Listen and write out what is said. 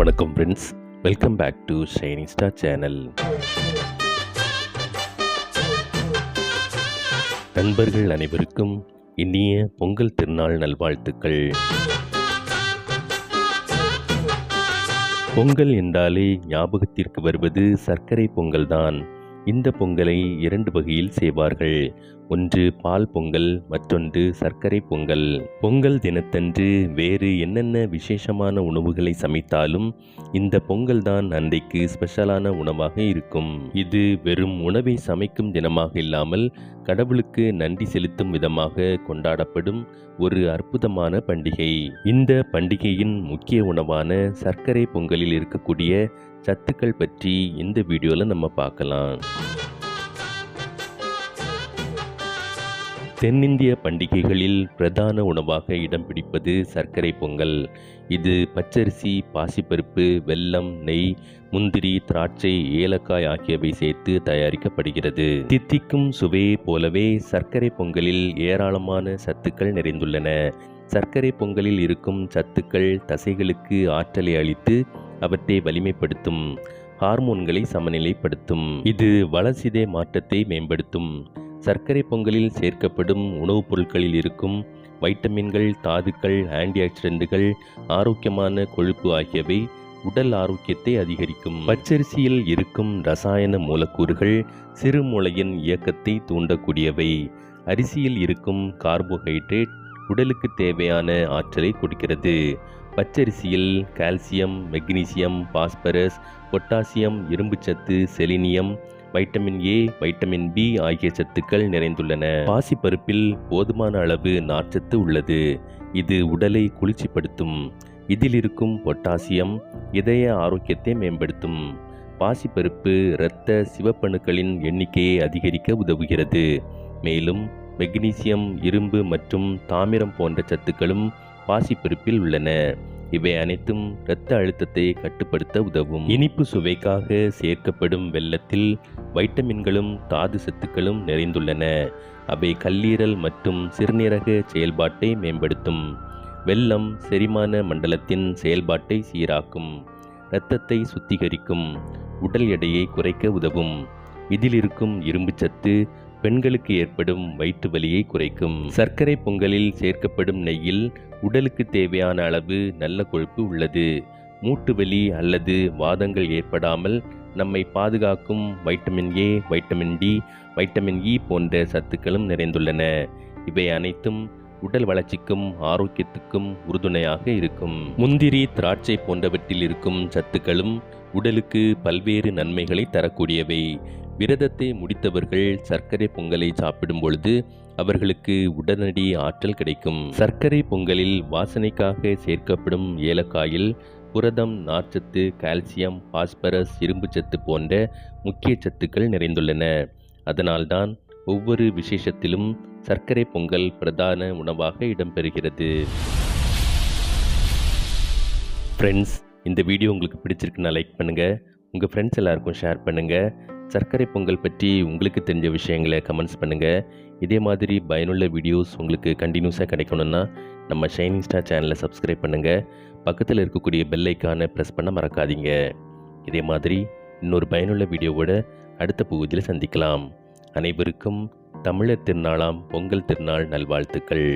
வணக்கம் friends welcome back to shining star channel நண்பர்கள் அனைவருக்கும் இனிய பொங்கல் திருநாள் நல்வாழ்த்துக்கள். பொங்கல் என்றாலே ஞாபகத்திற்கு வருவது சர்க்கரை பொங்கல் தான். இந்த பொங்கலை இரண்டு வகையில் செய்வார்கள். ஒன்று பால் பொங்கல் மற்றொன்று சர்க்கரை பொங்கல். பொங்கல் தினத்தன்று வேறு என்னென்ன விசேஷமான உணவுகளை சமைத்தாலும் இந்த பொங்கல் தான் அன்றைக்கு ஸ்பெஷலான உணவாக இருக்கும். இது வெறும் உணவை சமைக்கும் தினமாக இல்லாமல் கடவுளுக்கு நன்றி செலுத்தும் விதமாக கொண்டாடப்படும் ஒரு அற்புதமான பண்டிகை. இந்த பண்டிகையின் முக்கிய உணவான சர்க்கரை பொங்கலில் இருக்கக்கூடிய சத்துக்கள் பற்றி இந்த வீடியோவில் நம்ம பார்க்கலாம். தென்னிந்திய பண்டிகைகளில் பிரதான உணவாக இடம் பிடிப்பது சர்க்கரை பொங்கல். இது பச்சரிசி பாசிப்பருப்பு வெல்லம் நெய் முந்திரி திராட்சை ஏலக்காய் ஆகியவை சேர்த்து தயாரிக்கப்படுகிறது. தித்திக்கும் சுவையை போலவே சர்க்கரை பொங்கலில் ஏராளமான சத்துக்கள் நிறைந்துள்ளன. சர்க்கரை பொங்கலில் இருக்கும் சத்துக்கள் தசைகளுக்கு ஆற்றலை அளித்து அவற்றை வலிமைப்படுத்தும் ஹார்மோன்களை சமநிலைப்படுத்தும். இது வளசிதை மாற்றத்தை மேம்படுத்தும். சர்க்கரை பொங்கலில் சேர்க்கப்படும் உணவுப் பொருட்களில் இருக்கும் வைட்டமின்கள் தாதுக்கள் ஆன்டி ஆக்சிடென்ட்டுகள் ஆரோக்கியமான கொழுப்பு ஆகியவை உடல் ஆரோக்கியத்தை அதிகரிக்கும். பச்சரிசியில் இருக்கும் ரசாயன மூலக்கூறுகள் சிறுமூளையின் இயக்கத்தை தூண்டக்கூடியவை. அரிசியில் இருக்கும் கார்போஹைட்ரேட் உடலுக்கு தேவையான ஆற்றலை கொடுக்கிறது. பச்சரிசியில் கால்சியம் மெக்னீசியம் பாஸ்பரஸ் பொட்டாசியம் இரும்புச்சத்து selenium vitamin A vitamin B ஆகிய சத்துக்கள் நிறைந்துள்ளன. பாசிப்பருப்பில் போதுமான அளவு நார்ச்சத்து உள்ளது. இது உடலை குளிர்ச்சிப்படுத்தும். இதில் இருக்கும் பொட்டாசியம் இதய ஆரோக்கியத்தை மேம்படுத்தும். பாசிப்பருப்பு இரத்த சிவப்பணுக்களின் எண்ணிக்கையை அதிகரிக்க உதவுகிறது. மேலும் மெக்னீசியம் இரும்பு மற்றும் தாமிரம் போன்ற சத்துக்களும் பாசிப்பருப்பில் உள்ளன. இவை அனைத்தும் இரத்த அழுத்தத்தை கட்டுப்படுத்த உதவும். இனிப்பு சுவைக்காக சேர்க்கப்படும் வெள்ளத்தில் வைட்டமின்களும் தாது சத்துக்களும் நிறைந்துள்ளன. அவை கல்லீரல் மற்றும் சிறுநீரக செயல்பாட்டை மேம்படுத்தும். வெள்ளம் செரிமான மண்டலத்தின் செயல்பாட்டை சீராக்கும். இரத்தத்தை சுத்திகரிக்கும். உடல் எடையை குறைக்க உதவும். இதில் இருக்கும் இரும்புச்சத்து பெண்களுக்கு ஏற்படும் வயிற்று வலியை குறைக்கும். சர்க்கரை பொங்கலில் சேர்க்கப்படும் நெய்யில் உடலுக்கு தேவையான அளவு நல்ல கொழுப்பு உள்ளது. மூட்டு வலி அல்லது வாதங்கள் ஏற்படாமல் நம்மை பாதுகாக்கும் vitamin A vitamin D vitamin E போன்ற சத்துக்களும் நிறைந்துள்ளன. இவை அனைத்தும் உடல் வளர்ச்சிக்கும் ஆரோக்கியத்துக்கும் உறுதுணையாக இருக்கும். முந்திரி திராட்சை போன்றவற்றில் இருக்கும் சத்துக்களும் உடலுக்கு பல்வேறு நன்மைகளை தரக்கூடியவை. விரதத்தை முடித்தவர்கள் சர்க்கரை பொங்கலை சாப்பிடும் பொழுது அவர்களுக்கு உடனடி ஆற்றல் கிடைக்கும். சர்க்கரை பொங்கலில் வாசனைக்காக சேர்க்கப்படும் ஏலக்காயில் புரதம் நார்ச்சத்து கால்சியம் பாஸ்பரஸ் இரும்புச்சத்து போன்ற முக்கிய சத்துக்கள் நிறைந்துள்ளன. அதனால்தான் ஒவ்வொரு விசேஷத்திலும் சர்க்கரை பொங்கல் பிரதான உணவாக இடம்பெறுகிறது. ஃப்ரெண்ட்ஸ் இந்த வீடியோ உங்களுக்கு பிடிச்சிருக்குன்னா லைக் பண்ணுங்கள் உங்கள் ஃப்ரெண்ட்ஸ் எல்லாருக்கும் ஷேர் பண்ணுங்கள் சர்க்கரை பொங்கல் பற்றி உங்களுக்கு தெரிஞ்ச விஷயங்களை கமெண்ட்ஸ் பண்ணுங்கள் இதே மாதிரி பயனுள்ள வீடியோஸ் உங்களுக்கு கண்டினியூஸாக கிடைக்கணும்னா நம்ம ஷைனிங் ஸ்டார் சேனலை சப்ஸ்கிரைப் பண்ணுங்கள் பக்கத்தில் இருக்கக்கூடிய பெல் ஐக்கானை ப்ரெஸ் பண்ண மறக்காதீங்க. இதே மாதிரி இன்னொரு பயனுள்ள வீடியோவோட அடுத்த பகுதியில் சந்திக்கலாம். அனைவருக்கும் தமிழர் திருநாளாம் பொங்கல் திருநாள் நல்வாழ்த்துக்கள்.